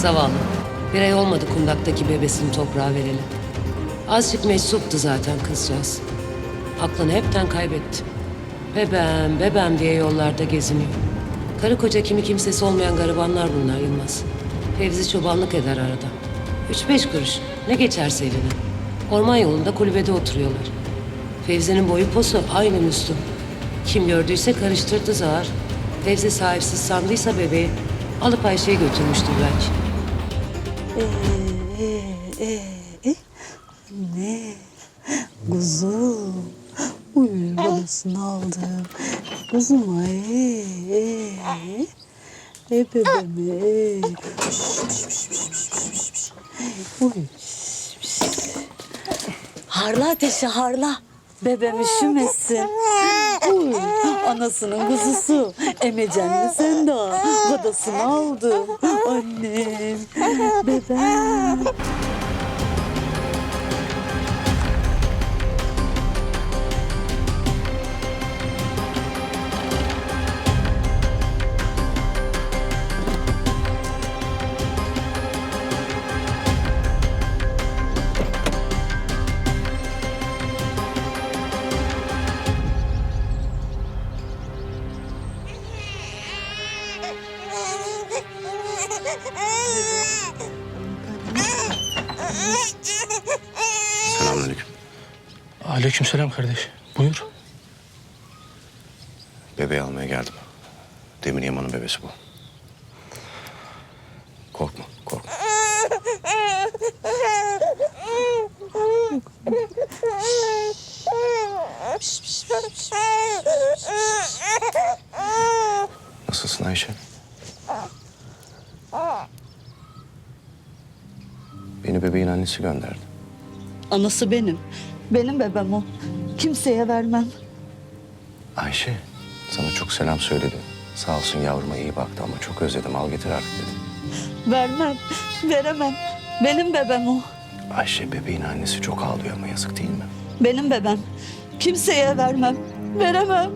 Zavallı. Bir ay olmadı kundaktaki bebesini toprağa verelim. Azıcık meczuptu zaten kızcağız. Aklını hepten kaybetti. Bebem, bebem diye yollarda geziniyor. Karı koca kimi kimsesi olmayan garibanlar bunlar Yılmaz. Fevzi çobanlık eder arada. Üç beş kuruş. Ne geçerse eline. Orman yolunda kulübede oturuyorlar. Fevzi'nin boyu posu aynı Müslüm. Kim gördüyse karıştırdı zar. Fevzi sahipsiz sandıysa bebeği alıp Ayşe'ye götürmüştür belki. Ne? Kuzum. Uy babasını aldım. Kuzum ay. Ey, ey bebeğim ey. Şş, şş, şş, şş, şş, şş, şş. Uy. Harla ateşi harla. Bebem üşümesin. Uy, anasının kuzusu. Emecenli sen de. Badasını aldım. Annem. Bebem. Selamünaleyküm. Aleykümselam kardeş. Buyur. Bebeği almaya geldim. Demir Yaman'ın bebesi bu. Korkma, korkma. Nasılsın Ayşe? Beni bebeğin annesi gönderdi. Anası benim. Benim bebem o. Kimseye vermem. Ayşe, sana çok selam söyledi. Sağ olsun yavruma iyi baktı ama çok özledim. Al getir artık dedi. Vermem. Veremem. Benim bebem o. Ayşe bebeğin annesi çok ağlıyor ama yazık değil mi? Benim bebem. Kimseye vermem. Veremem.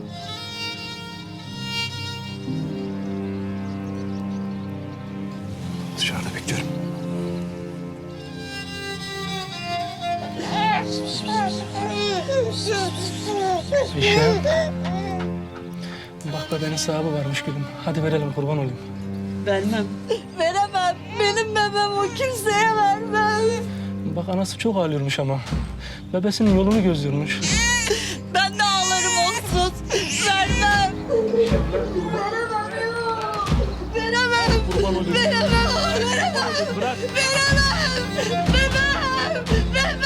Dışarıda bekliyorum. Ayşe. Bak bebeğin sahibi varmış gülüm. Hadi verelim kurban olayım. Vermem. Veremem. Benim bebem o. Kimseye vermem. Bak anası çok ağlıyormuş ama. Bebesinin yolunu gözlüyormuş. Ben de ağlarım onsuz. Vermem. Veremem. Veremem. Kurban olayım. Veremem. Veremem. Bırak. Veremem. Bebem. Bebem.